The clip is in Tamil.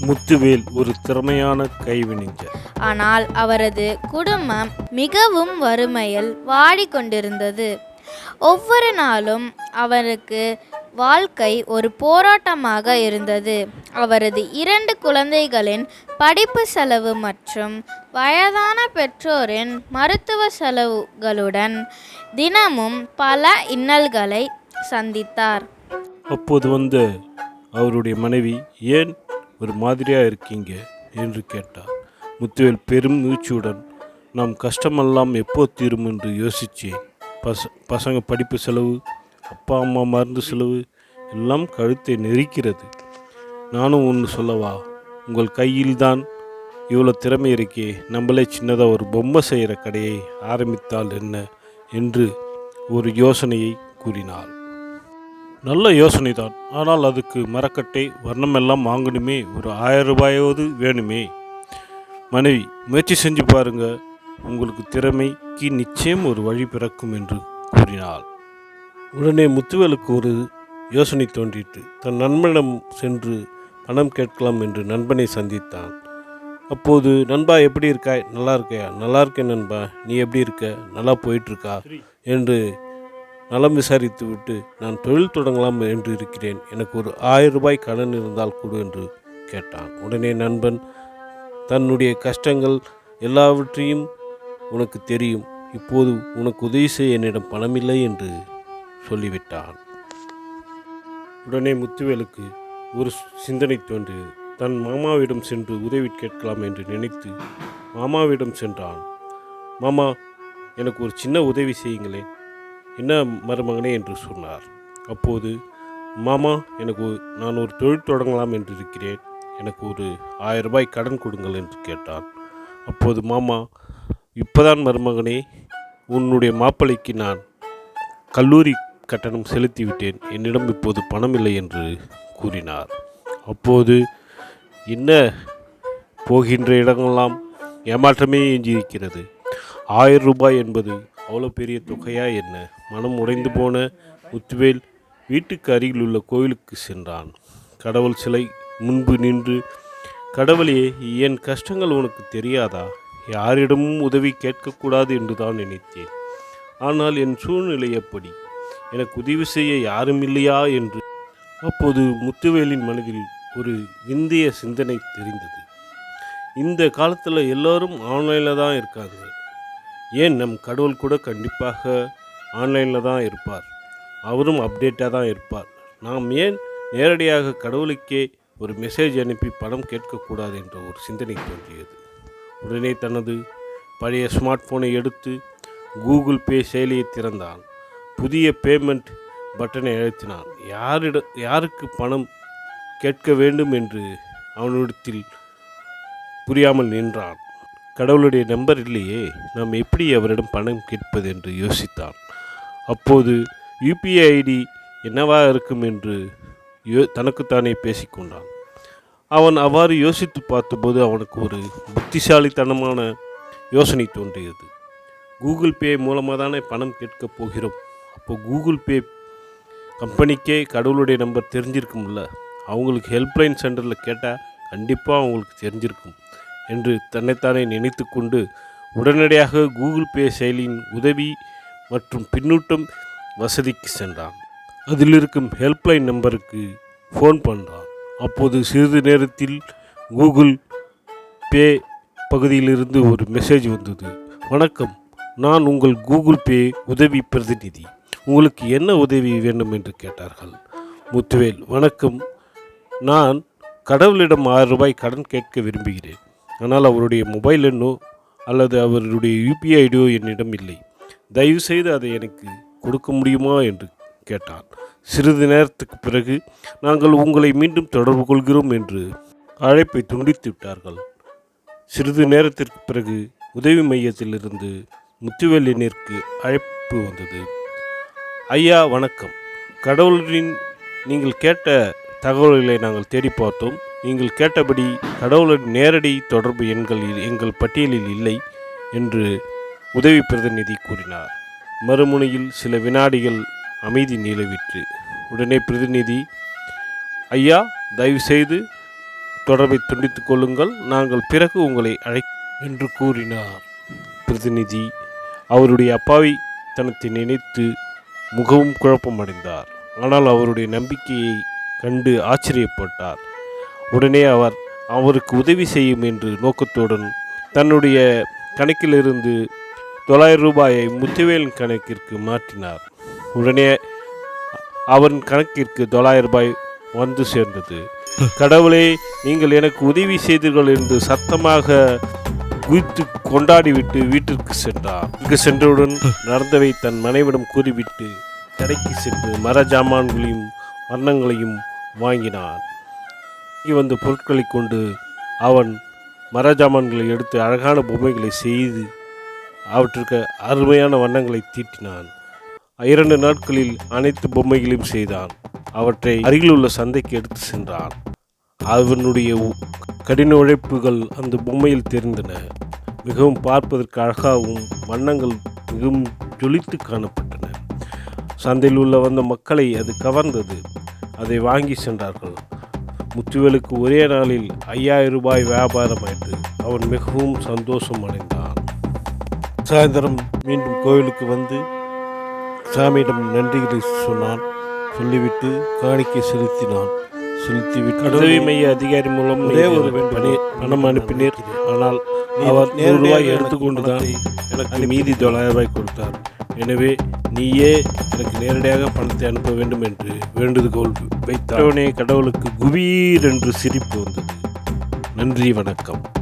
முத்துவேல் ஒரு திறமையான கைவினைஞர். ஆனால் அவரது குடும்பம் மிகவும் வறுமையில் வாடிக்கொண்டிருந்தது. ஒவ்வொரு நாளும் அவருக்கு வாழ்க்கை ஒரு போராட்டமாக இருந்தது. அவரது இரண்டு குழந்தைகளின் படிப்பு செலவு மற்றும் வயதான பெற்றோரின் மருத்துவ செலவுகளுடன் தினமும் பல இன்னல்களை சந்தித்தார். அப்போது வந்த அவருடைய மனைவி ஏன் ஒரு மாதிரியாக இருக்கீங்க? என்று கேட்டார். முத்துவேல் பெரும் மூச்சுடன் நாம் கஷ்டமெல்லாம் எப்போ தீரும்? என்று யோசித்தேன் பச பசங்க படிப்பு செலவு அப்பா அம்மா மருந்து செலவு எல்லாம் கழுத்தை நெரிக்கிறது. நானும் ஒன்று சொல்லவா? உங்கள் கையில்தான் இவ்வளோ திறமை இருக்கே. நம்மளே சின்னதாக ஒரு பொம்மை செய்கிற கடையை ஆரம்பித்தால் என்ன? என்று ஒரு யோசனையை கூறினாள். நல்ல யோசனை தான் ஆனால் அதுக்கு மரக்கட்டை வர்ணமெல்லாம் வாங்கணுமே ஒரு ஆயிரம் ரூபாயாவது வேணுமே. மனைவி முயற்சி செஞ்சு பாருங்க. உங்களுக்கு திறமைக்கு நிச்சயம் ஒரு வழி பிறக்கும் என்று கூறினாள். உடனே முத்துவேலுக்கு ஒரு யோசனை தோன்றிற்று. தன் நண்பனிடம் சென்று பணம் கேட்கலாம் என்று நண்பனை சந்தித்தான். அப்போது நண்பா எப்படி இருக்காய்? நல்லா இருக்கையா? நல்லா இருக்கேன் நண்பா. நீ எப்படி இருக்க? நல்லா போயிட்டுருக்கா என்று நலம் விசாரித்து விட்டு நான் தொழில் தொடங்கலாம் என்று இருக்கிறேன். எனக்கு ஒரு ஆயிரம் ரூபாய் கடன் இருந்தால் கொடு என்று கேட்டான். உடனே நண்பன் தன்னுடைய கஷ்டங்கள் எல்லாவற்றையும் உனக்கு தெரியும். இப்போது உனக்கு உதவி செய்ய என்னிடம் பணமில்லை என்று சொல்லிவிட்டான். உடனே முத்துவேலுக்கு ஒரு சிந்தனை தோன்றியது. தன் மாமாவிடம் சென்று உதவி கேட்கலாம் என்று நினைத்து மாமாவிடம் சென்றான். மாமா எனக்கு ஒரு சின்ன உதவி செய்யுங்களேன். என்ன மருமகனே என்று சொன்னார். அப்போது மாமா எனக்கு நான் ஒரு தொழில் தொடங்கலாம் என்று இருக்கிறேன் எனக்கு ஒரு ஆயிரம் ரூபாய் கடன் கொடுங்கள் என்று கேட்டான். அப்போது மாமா இப்போதான் மருமகனே உன்னுடைய மாப்பிள்ளைக்கு நான் கல்லூரி கட்டணம் செலுத்திவிட்டேன். என்னிடம் இப்போது பணம் இல்லை என்று கூறினார். அப்போது என்ன போகின்ற இடமெல்லாம் ஏமாற்றமே எஞ்சியிருக்கிறது. ஆயிரம் ரூபாய் என்பது அவ்வளோ பெரிய தொகையா என்ன? மனம் உடைந்து போன முத்துவேல் வீட்டுக்கு அருகில் உள்ள கோயிலுக்கு சென்றான். கடவுள் சிலை முன்பு நின்று கடவுளே என் கஷ்டங்கள் உனக்கு தெரியாதா? யாரிடமும் உதவி கேட்கக்கூடாது என்று தான் நினைத்தேன். ஆனால் என் சூழ்நிலை எப்படி? எனக்கு உதவி செய்ய யாரும் இல்லையா? என்று. அப்போது முத்துவேலின் மனதில் ஒரு விந்திய சிந்தனை தெரிந்தது. இந்த காலத்தில் எல்லோரும் ஆன்லைனில் தான் இருக்காங்க. ஏன் நம் கடவுள் கூட கண்டிப்பாக ஆன்லைனில் தான் இருப்பார்? அவரும் அப்டேட்டாக தான் இருப்பார். நாம் ஏன் நேரடியாக கடவுளுக்கே ஒரு மெசேஜ் அனுப்பி பணம் கேட்கக்கூடாது என்ற ஒரு சிந்தனை தோன்றியது. உடனே தனது பழைய ஸ்மார்ட் ஃபோனை எடுத்து கூகுள் பே செயலியை திறந்தான் புதிய பேமெண்ட் பட்டனை அழுத்தினான். யாரிட யாருக்கு பணம் கேட்க வேண்டும்? என்று அவனிடத்தில் புரியாமல் நின்றான். கடவுளுடைய நம்பர் இல்லையே நாம் எப்படி அவரிடம் பணம் கேட்பது என்று யோசித்தான். அப்போது யூபிஐ ஐடி என்னவா இருக்கும் என்று யோ தனக்குத்தானே பேசிக்கொண்டான். அவன் அவ்வாறு யோசித்து பார்த்தபோது அவனுக்கு ஒரு புத்திசாலித்தனமான யோசனை தோன்றியது. கூகுள் பே மூலமாக தானே பணம் கேட்கப் போகிறோம்? அப்போது கூகுள் பே கம்பெனிக்கே கடவுளுடைய நம்பர் தெரிஞ்சிருக்கும்ல? அவங்களுக்கு ஹெல்ப்லைன் சென்டரில் கேட்டால் கண்டிப்பாக அவங்களுக்கு தெரிஞ்சிருக்கும். என்று தன்னைத்தானே நினைத்து கொண்டு உடனடியாக கூகுள் பே செயலியின் உதவி மற்றும் பின்னூட்டம் வசதிக்கு சென்றான். அதில் இருக்கும் ஹெல்ப்லைன் நம்பருக்கு ஃபோன் பண்ணுறான் அப்போது சிறிது நேரத்தில் கூகுள் பே பகுதியிலிருந்து ஒரு மெசேஜ் வந்தது. வணக்கம் நான் உங்கள் கூகுள் பே உதவி பிரதிநிதி. உங்களுக்கு என்ன உதவி வேண்டும் என்று கேட்டார்கள். முத்துவேல் வணக்கம். நான் கடவுளிடம் ஆறு ரூபாய் கடன் கேட்க விரும்புகிறேன். ஆனால் அவருடைய மொபைல் எண்ணோ அல்லது அவருடைய யூபிஐ ஐடியோ என்னிடம் இல்லை. தயவுசெய்து அதை எனக்கு கொடுக்க முடியுமா என்று கேட்டான் சிறிது நேரத்துக்கு பிறகு நாங்கள் உங்களை மீண்டும் தொடர்பு கொள்கிறோம் என்று அழைப்பை துண்டித்து விட்டார்கள். சிறிது நேரத்திற்கு பிறகு உதவி மையத்திலிருந்து முத்துவேலினிற்கு அழைப்பு வந்தது. ஐயா வணக்கம். கடவுளின் நீங்கள் கேட்ட தகவல்களை நாங்கள் தேடி பார்த்தோம். நீங்கள் கேட்டபடி கடவுளின் நேரடி தொடர்பு எண்கள் எங்கள் பட்டியலில் இல்லை என்று உதவி பிரதிநிதி கூறினார். மறுமுனையில் சில வினாடிகள் அமைதி நிலவிற்று. உடனே பிரதிநிதி ஐயா தயவுசெய்து தொடர்பை துண்டித்துக் கொள்ளுங்கள். நாங்கள் பிறகு உங்களை அழை என்று கூறினார். பிரதிநிதி அவருடைய அப்பாவி தனத்தை நினைத்து மிகவும் குழப்பமடைந்தார். ஆனால் அவருடைய நம்பிக்கையை கண்டு ஆச்சரியப்பட்டார். உடனே அவர் அவருக்கு உதவி செய்யும் என்று நோக்கத்துடன் தன்னுடைய கணக்கிலிருந்து தொள்ளாயிரம் ரூபாயை முத்துவேலின் கணக்கிற்கு மாற்றினார். உடனே அவன் கணக்கிற்கு தொள்ளாயிரம் ரூபாய் வந்து சேர்ந்தது. கடவுளே நீங்கள் எனக்கு உதவி செய்தீர்கள் என்று சத்தமாக குதித்து கொண்டாடிவிட்டு வீட்டிற்கு சென்றார். இங்கு சென்றவுடன் நடந்தவை தன் மனைவிடம் கூறிவிட்டு கடைக்கு சென்று மர ஜாமான்களையும் வர்ணங்களையும் வாங்கினான் வந்த பொருட்களை கொண்டு அவன் மர ஜாமான்களை எடுத்து அழகான பொம்மைகளை செய்து அவற்றுக்கு அருமையான வண்ணங்களை தீட்டினான். இரண்டு நாட்களில் அனைத்து பொம்மைகளையும் செய்தான். அவற்றை அருகிலுள்ள சந்தைக்கு எடுத்து சென்றான். அவனுடைய உ- கடின உழைப்புகள் அந்த பொம்மையில் தெரிந்தன. மிகவும் பார்ப்பதற்கு அழகாகவும் வண்ணங்கள் மிகவும் ஜொலித்து காணப்பட்டன. சந்தையில் உள்ள வந்த மக்களை அது கவர்ந்தது. அதை வாங்கி சென்றார்கள். முத்துவேலுக்கு ஒரே நாளில் ஐயாயிரம் ரூபாய் வியாபாரமாயிற்று அவன் மிகவும் சந்தோஷம் அடைந்தான். சாயந்தரம் மீண்டும் கோவிலுக்கு வந்து சாமியிடம் நன்றிகளை சொன்னான். சொல்லிவிட்டு காணிக்கை செலுத்தினான். செலுத்திவிட்டு உதவி மைய அதிகாரி மூலம் ஒரே ஒரு பணி பணம் அனுப்பினீர். ஆனால் அவர் நூறு ரூபாய் எடுத்துக்கொண்டுதான் எனக்கு மீதி தொள்ளாயிரம் ரூபாய் கொடுத்தார். எனவே நீயே எனக்கு நேரடியாக பணத்தை அனுப்ப வேண்டும் என்று வேண்டுகோள் வைத்தவனே கடவுளுக்கு குபீர் என்று சிரிப்பு வந்தது. நன்றி வணக்கம்.